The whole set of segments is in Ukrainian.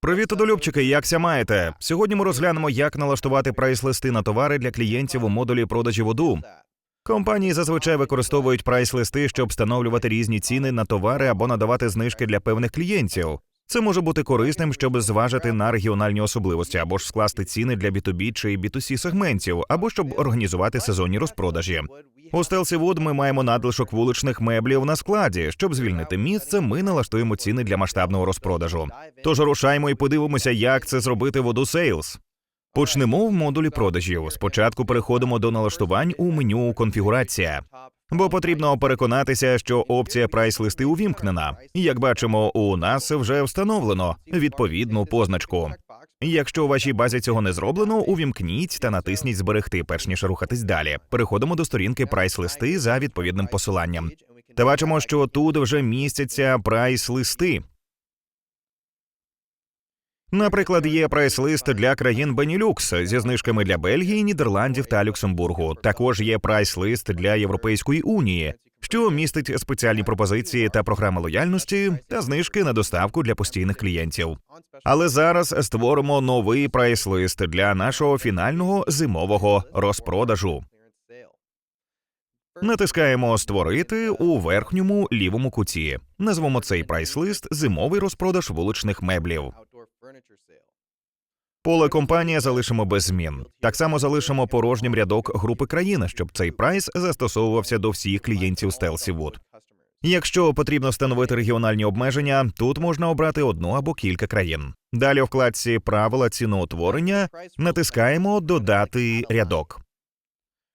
Привіт, одолюбчики, якся маєте? Сьогодні ми розглянемо, як налаштувати прайс-листи на товари для клієнтів у модулі продажі воду. Компанії зазвичай використовують прайс-листи, щоб встановлювати різні ціни на товари або надавати знижки для певних клієнтів. Це може бути корисним, щоб зважити на регіональні особливості, або ж скласти ціни для B2B чи B2C сегментів, або щоб організувати сезонні розпродажі. У Wood ми маємо надлишок вуличних меблів на складі. Щоб звільнити місце, ми налаштуємо ціни для масштабного розпродажу. Тож рушаймо і подивимося, як це зробити в Odoo Sales. Почнемо в модулі продажів. Спочатку переходимо до налаштувань у меню конфігурація. Бо потрібно переконатися, що опція прайс-листи увімкнена. Як бачимо, у нас вже встановлено відповідну позначку. Якщо у вашій базі цього не зроблено, увімкніть та натисніть зберегти, перш ніж рухатись далі. Переходимо до сторінки прайс-листи за відповідним посиланням. Та бачимо, що тут вже містяться прайс-листи. Наприклад, є прайс-лист для країн Бенілюкс зі знижками для Бельгії, Нідерландів та Люксембургу. Також є прайс-лист для Європейської унії, що містить спеціальні пропозиції та програми лояльності та знижки на доставку для постійних клієнтів. Але зараз створимо новий прайс-лист для нашого фінального зимового розпродажу. Натискаємо Створити у верхньому лівому куті. Назвемо цей прайс-лист Зимовий розпродаж вуличних меблів. Поле компанія залишимо без змін. Так само залишимо порожнім рядок групи країн, щоб цей прайс застосовувався до всіх клієнтів Stealthy Wood. Якщо потрібно встановити регіональні обмеження, тут можна обрати одну або кілька країн. Далі у вкладці Правила ціноутворення натискаємо Додати рядок.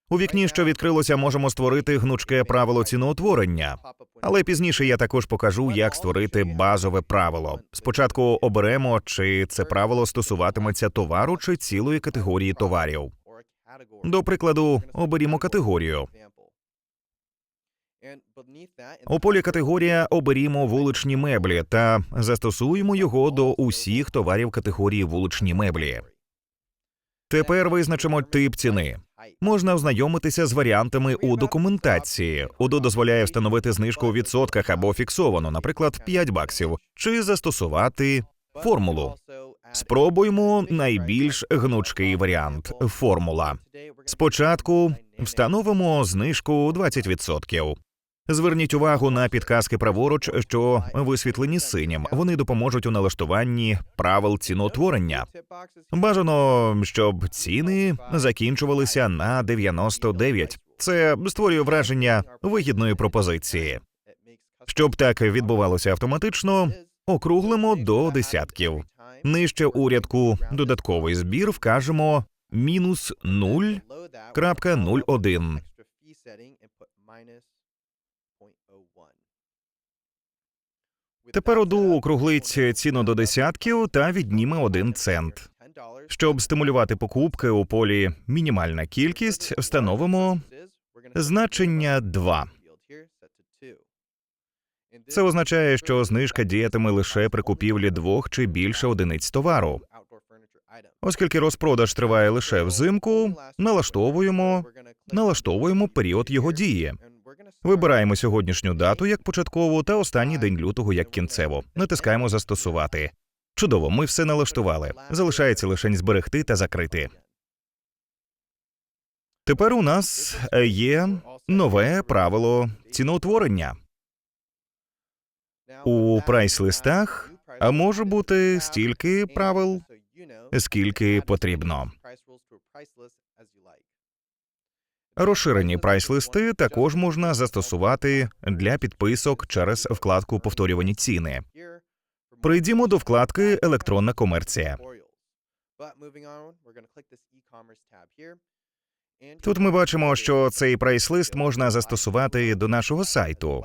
У вікні, що відкрилося, можемо створити гнучке правило ціноутворення. Але пізніше я також покажу, як створити базове правило. Спочатку оберемо, чи це правило стосуватиметься товару чи цілої категорії товарів. До прикладу, оберімо категорію. У полі категорія оберімо вуличні меблі та застосуємо його до усіх товарів категорії вуличні меблі. Тепер визначимо тип ціни. Можна ознайомитися з варіантами у документації. УДО дозволяє встановити знижку у відсотках або фіксовану, наприклад, 5 баксів, чи застосувати формулу. Спробуємо найбільш гнучкий варіант формула. Спочатку встановимо знижку 20%. Зверніть увагу на підказки праворуч, що висвітлені синім. Вони допоможуть у налаштуванні правил ціноутворення. Бажано, щоб ціни закінчувалися на 99. Це створює враження вигідної пропозиції. Щоб так відбувалося автоматично, округлимо до десятків. Нижче у рядку додатковий збір вкажемо мінус 0.01. Тепер ОДУ округлить ціну до десятків та відніме один цент. Щоб стимулювати покупки у полі мінімальна кількість, встановимо значення 2. Це означає, що знижка діятиме лише при купівлі двох чи більше одиниць товару. Оскільки розпродаж триває лише взимку, налаштовуємо налаштовуємо період його дії. Вибираємо сьогоднішню дату як початкову та останній день лютого як кінцеву. Натискаємо застосувати. Чудово, ми все налаштували. Залишається лише зберегти та закрити. Тепер у нас є нове правило ціноутворення. У прайс-листах може бути стільки правил, скільки потрібно. Розширені прайс-листи також можна застосувати для підписок через вкладку Повторювані ціни. Прийдімо до вкладки Електронна комерція. Тут ми бачимо, що цей прайс-лист можна застосувати до нашого сайту.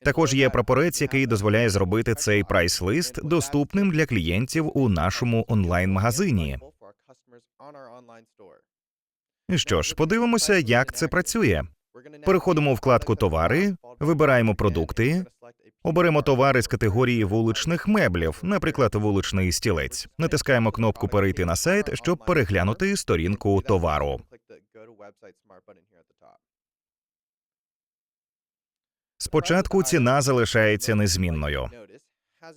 Також є прапорець, який дозволяє зробити цей прайс-лист доступним для клієнтів у нашому онлайн-магазині. Що ж, подивимося, як це працює. Переходимо у вкладку Товари, вибираємо продукти, оберемо товари з категорії вуличних меблів, наприклад, вуличний стілець. Натискаємо кнопку Перейти на сайт, щоб переглянути сторінку товару. Спочатку ціна залишається незмінною.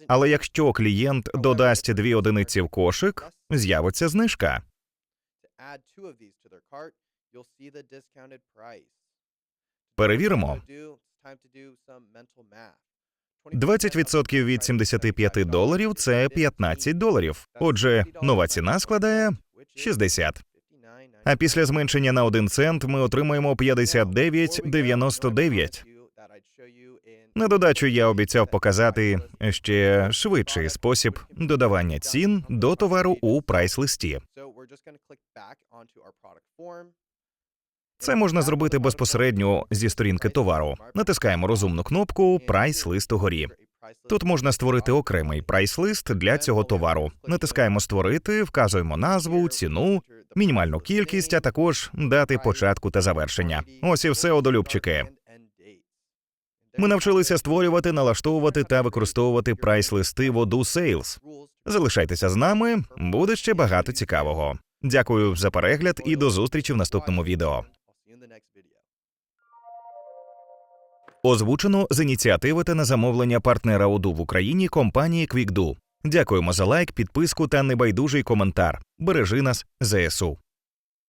Але якщо клієнт додасть дві одиниці в кошик, з'явиться знижка. Перевіримо. Time to do some mental math. 20% від 75 доларів це 15 доларів. Отже, нова ціна складає 60. А після зменшення на 1 цент ми отримаємо 59,99. На додачу я обіцяв показати ще швидший спосіб додавання цін до товару у прайс-листі. Це можна зробити безпосередньо зі сторінки товару. Натискаємо розумну кнопку Прайс-лист угорі. Тут можна створити окремий прайс-лист для цього товару. Натискаємо Створити, вказуємо назву, ціну, мінімальну кількість, а також дати початку та завершення. Ось і все, одолюбчики. Ми навчилися створювати, налаштовувати та використовувати прайс-листи в Odoo Sales. Залишайтеся з нами, буде ще багато цікавого. Дякую за перегляд і до зустрічі в наступному відео. Озвучено з ініціативи та на замовлення партнера ОДУ в Україні компанії QuickDo. Дякуємо за лайк, підписку та небайдужий коментар. Бережи нас, ЗСУ.